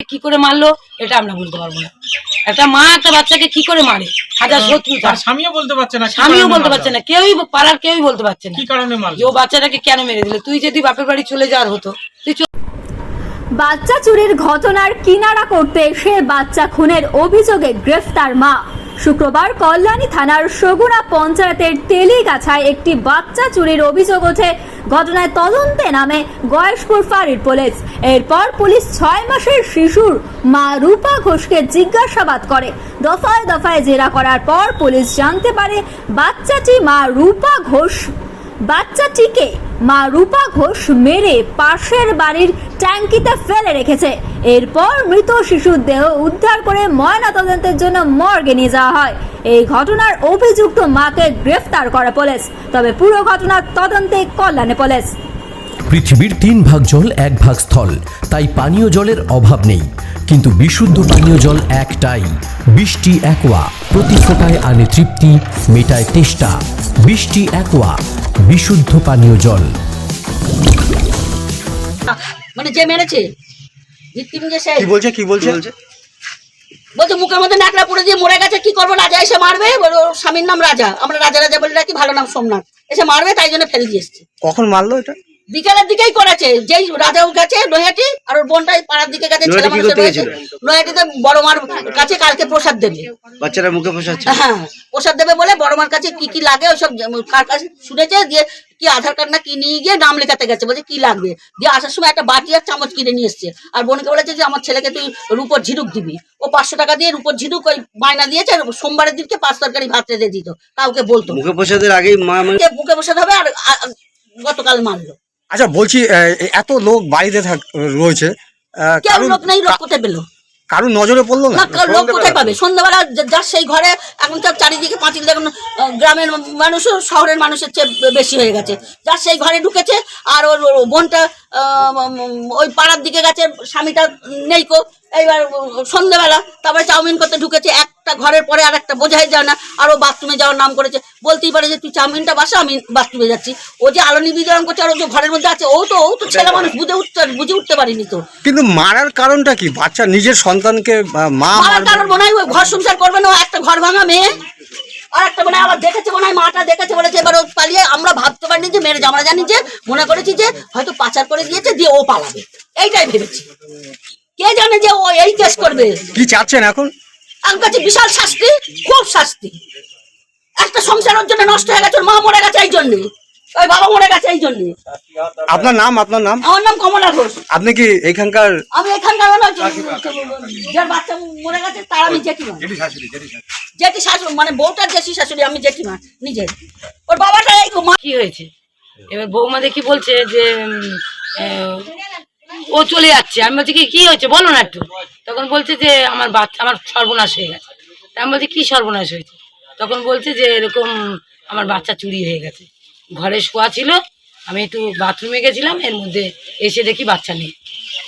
কি করে মারলো এটা আমরা বলতে পারব না। একটা মা একটা বাচ্চাকে কি করে মারে? হাজার শত্রু স্বামীও বলতে পারছে না স্বামীও বলতে পারছে না কেউই পাড়ার কেউই বলতে পারছে না। কি কারণে মারলো? ও বাচ্চাটাকে কেন মেরে দিলে? তুই যদি বাপের বাড়ি চলে যাওয়ার হতো তুই বাচ্চা চুরির ঘটনার কিনারা করতে এসে বাচ্চা খুনের অভিযোগে গ্রেফতার মা। শুক্রবার কল্যাণী থানার সগুনা পঞ্চায়েতের তেলিগাছায় একটি বাচ্চা চুরির অভিযোগ ওঠে ঘটনায় তদন্তে নামে গয়েশপুর ফাঁড়ির পুলিশ। এরপর পুলিশ ছয় মাসের শিশুর মা রূপা ঘোষকে জিজ্ঞাসাবাদ করে। দফায় দফায় জেরা করার পর পুলিশ জানতে পারে বাচ্চাটি মা রূপা ঘোষ। বাচ্চাটিকে মা রূপা ঘোষ মেরে পাশের বাড়ির ট্যাঙ্কিতে ফেলে রেখেছে। এরপর মৃত শিশুর দেহ উদ্ধার করে ময়না তদন্তের জন্য মর্গে নিয়ে যাওয়া হয়। এই ঘটনার অভিযুক্ত মাকে গ্রেফতার করে পুলিশ। তবে পুরো ঘটনার তদন্তে কল্যাণে পুলিশ। পৃথিবীর তিন ভাগ জল, এক ভাগ স্থল। তাই পানীয় জলের অভাব নেই। কিন্তু বিশুদ্ধ পানীয় জল একটাই। বৃষ্টি একোয়া প্রতি ফোটায় আনে তৃপ্তি, মেটায় তেষ্টা। বৃষ্টি একোয়া বিশুদ্ধ পানীয় জল। মানে যে মেরেছে। সে কি বলছে কি বলছে? বলছে? মুখের মধ্যে নাকড়া পড়ে দিয়ে মরে গেছে কি করব? রাজা এসে মারবে? ওর স্বামীর নাম রাজা। আমরা রাজা রাজা বলে রাখি ভালো নাম সোমনাথ। এসে মারবে তাই জন্য ফেলে দিয়ে এসছে। কখন মারলো এটা? বিকেলের দিকেই করেছে। যেই রাজাও গেছে নৈহাটি আর ওর বোনটাই পাড়ার দিকে গেছে ছেলে মানুষের করতে রয়েছে নৈহাটিতে বড় মার কাছে কালকে প্রসাদ দেবে। বাচ্চারা মুখে ফোসাচ্ছে হ্যাঁ প্রসাদ দেবে বলে বড় মার কাছে কি কি লাগে ওইসব কার কাছে শুনেছে দিয়ে কি আধার কার্ড না কি নিয়ে গিয়ে নাম লেখাতে গেছে বলছে কি লাগবে? দিয়ে আসার সময় একটা বাটি আর চামচ কিনে নিয়ে এসছে। আর বোনকে বলেছে যে আমার ছেলেকে তুই রূপর ঝিনুক দিবি। ও পাঁচশো টাকা দিয়ে রূপর ঝিনুক ওই বায়না দিয়েছে আর সোমবারের দিনকে পাঁচ তরকারি ভাত রেঁধে দিত। কাউকে বলতো। মুখে ফোসাদের আগেই মা মানে বুকে বসে হবে আর গতকাল মারলো আচ্ছা বলছি এত লোক বাড়িতে থাক রয়েছে। কেউ লোক নেই লোক কোথায় পেল? কারুর নজরে পড়ল না? লোক কোথায় পাবে? সন্ধ্যাবেলা যার সেই ঘরে এখন তার চারিদিকে পাঁচিল দেখুন গ্রামের মানুষও শহরের মানুষের চেয়ে বেশি হয়ে গেছে। যার সেই ঘরে ঢুকেছে আর ওর বোনটা ওই পাড়ার দিকে গেছে স্বামীটা নেই কো। এইবার সন্ধ্যাবেলা তারপরে চাউমিন করতে ঢুকেছে একটা ঘরের পরে আর একটা বোঝাই যায় না। আর ও বাথরুমে যাওয়ার নাম করেছে। বলতেই পারে যে তুই চাউমিনটা বাসা আমি বাথরুমে যাচ্ছি। ও যে আলো নিবিদরণ করছে আর ও যে ঘরের মধ্যে আছে ও তো ও তো ছেলে মানুষ বুঝে উঠতে বুঝে উঠতে পারিনি তো। কিন্তু মারার কারণটা কি? বাচ্চা নিজের সন্তানকে মা মারার কারণ মনে হয় ঘর সংসার করবে না একটা ঘর ভাঙা মেয়ে। আর একটা মনে আবার দেখেছে মনে হয় মাটা দেখেছে বলেছে এবার ও পালিয়ে আমরা ভাবতে পারিনি যে মেরেছে আমরা জানি যে মনে করেছি যে হয়তো পাচার করে দিয়েছে দিয়ে ও পালাবে। এইটাই ভেবেছি। কে জানে যে ও এই কেস করবে? কি চাচ্ছেন এখন? আমার কাছে বিশাল শাস্তি খুব শাস্তি। একটা সংসার ওর জন্য নষ্ট হয়ে গেছে মা মরে গেছে এই জন্যে। ওই বাবা মরে গেছে এই জন্যে। আপনার নাম আপনার নাম? আমার নাম কমলা ঘোষ। আপনি কি এখানকার? আমি এখানকার মানে যার বাচ্চা মরে গেছে তার আমি জেঠিমা। জেঠি শাশুড়ি মানে বউটার জেঠি শাশুড়ি আমি জেঠিমা নিজে। ওর বাবাটা এই মা কি হয়েছে? এবার বৌমা দেখি বলছে যে ও চলে যাচ্ছে। আমি বলছি কি কি হয়েছে? বলো না একটু। তখন বলছে যে আমার বাচ্চা আমার সর্বনাশ হয়ে গেছে। আমি বলছি কি সর্বনাশ হয়েছে? তখন বলছে যে এরকম আমার বাচ্চা চুরি হয়ে গেছে। ঘরে শোয়া ছিল আমি একটু বাথরুমে গেছিলাম এর মধ্যে এসে দেখি বাচ্চা নেই।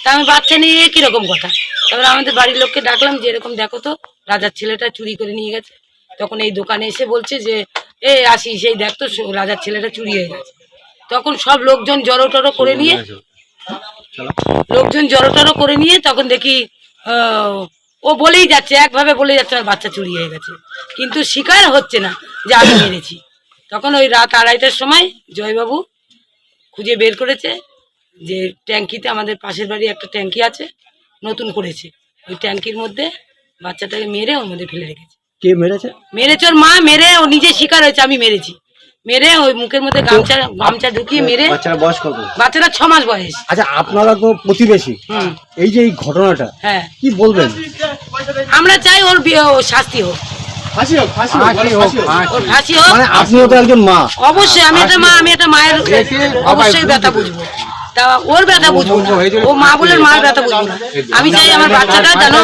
তা আমি বাচ্চা নিয়ে কীরকম কথা? তারপরে আমাদের বাড়ির লোককে ডাকলাম যে এরকম দেখো তো রাজার ছেলেটা চুরি করে নিয়ে গেছে। তখন এই দোকানে এসে বলছে যে এ আসি সেই দেখ তো রাজার ছেলেটা চুরি হয়ে গেছে। তখন সব লোকজন জড়ো টড়ো করে নিয়ে লোকজন জড়ো টড়ো করে নিয়ে তখন দেখি আহ, ও বলেই যাচ্ছে একভাবে বলে যাচ্ছে আমার বাচ্চা চুরি হয়ে গেছে। কিন্তু স্বীকার হচ্ছে না যে আমি মেরেছি। তখন ওই রাত আড়াইটার সময় জয়বাবু খুঁজে বের করেছে যে ট্যাঙ্কিতে আমাদের পাশের বাড়ি একটা ট্যাঙ্কি আছে নতুন করেছে। ওই ট্যাঙ্কির মধ্যে বাচ্চাটাকে মেরে ওর মধ্যে ফেলে রেখেছে। কে মেরেছে? মেরেছে ওর মা মেরে ও নিজে স্বীকার হয়েছে আমি মেরেছি। মেরে ওই মুখের মধ্যে গামছা গামছা ঢুকিয়ে মেরে বাচ্চারা বয়স কত? বাচ্চাটা ছ মাস বয়স। আচ্ছা আপনারা তো প্রতিবেশী। এই যে এই ঘটনাটা হ্যাঁ। কি বলবেন? আমরা চাই ওর শাস্তি হোক। আপনিও তো একজন মা। অবশ্যই আমি একটা মা আমি একটা মায়ের অবশ্যই ব্যথা বুঝব। তা ওর ব্যথা বুঝব না। ও মা বলে মার ব্যথা বুঝব না। আমি চাই আমার বাচ্চাটা যেন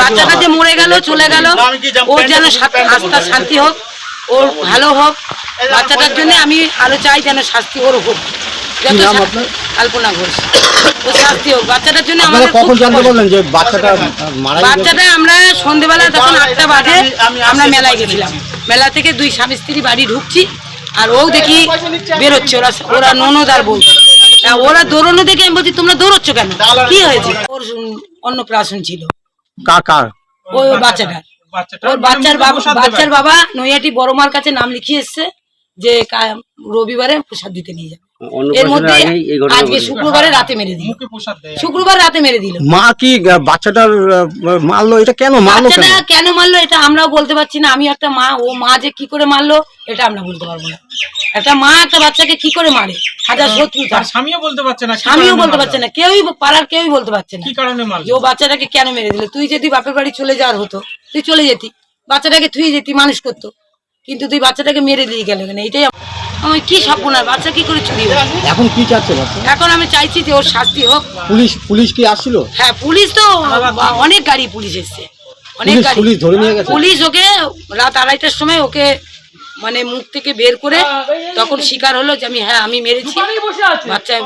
বাচ্চাটা যে মরে গেল চলে গেল ওর যেন আস্থা শান্তি হোক। ওর ভালো হোক বাচ্চাটার জন্য আমি আরও চাই যেন শাস্তি ওর হোক? কল্পনা ঘোষ। ও শাস্তি হোক বাচ্চাটার জন্য আমাদের কখন জানতে কষ্ট। যে বাচ্চাটা মারা বাচ্চাটা আমরা সন্ধেবেলা তখন আটটা বাজে আমরা মেলায় গেছিলাম। মেলা থেকে দুই স্বামী স্ত্রী বাড়ি ঢুকছি আর ও দেখি বেরোচ্ছে। ওরা ওরা ননদ আর বলছে ওরা দৌড়নো দেখে আমি বলছি তোমরা দৌড়চ্ছ কেন? কি হয়েছে? ওর উম, অন্নপ্রাশন ছিল। কার কার? ওই ওই বাচ্চাটার। ওর বাচ্চার বাবা বাচ্চার বাবা নৈহাটি বড় কাছে নাম লিখিয়ে এসছে যে রবিবারে প্রসাদ দিতে নিয়ে যাবে। এর মধ্যে আজকে শুক্রবারে রাতে মেরে দিল। শুক্রবার রাতে মেরে দিল। মা কি বাচ্চাটার মারলো? এটা কেন মারলো বাচ্চাটা কেন মারলো এটা আমরাও বলতে পারছি না। আমি একটা মা ও মা যে কি করে মারলো এটা আমরা বলতে পারব না। একটা মা একটা বাচ্চাকে কি করে মারে? হাজার শত্রু তার তার স্বামীও বলতে পারছে না স্বামীও বলতে পারছে না কেউই পাড়ার কেউই বলতে পারছে না। কি কারণে মারলো? ও বাচ্চাটাকে কেন মেরে দিল? তুই যদি বাপের বাড়ি চলে যাওয়ার হতো তুই চলে যেতি। বাচ্চাটাকে তুই যেতি মানুষ করতো। কিন্তু তুই বাচ্চাটাকে মেরে দিয়ে গেল কেন এটাই আম- কি স্বপ্ন না বাচ্চা কি করে চুরি? এখন কি চাচ্ছে এখন আমি চাইছি যে ওর শাস্তি হোক। পুলিশ পুলিশ কি আসছিল? হ্যাঁ পুলিশ তো অনেক গাড়ি পুলিশ এসছে। অনেক গাড়ি। পুলিশ ধরে নিয়ে গেছে? পুলিশ ওকে রাত আড়াইটার সময় ওকে মানে মুখ থেকে বের করে তখন শিকার হলো যে আমি হ্যাঁ আমি মেরেছি। বাচ্চা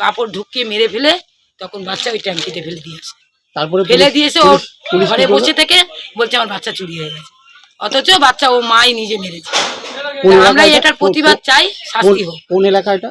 কাপড় ঢুকিয়ে মেরে ফেলে তখন বাচ্চা ওই ট্যাঙ্কিতে ফেলে দিয়েছে তারপরে ফেলে দিয়েছে ও ঘরে বসে থেকে বলছে আমার বাচ্চা চুরি হয়ে গেছে। অথচ বাচ্চা ও মাই নিজে মেরেছে। আমরা এটার প্রতিবাদ চাই শাস্তি হোক। কোন এলাকা এটা?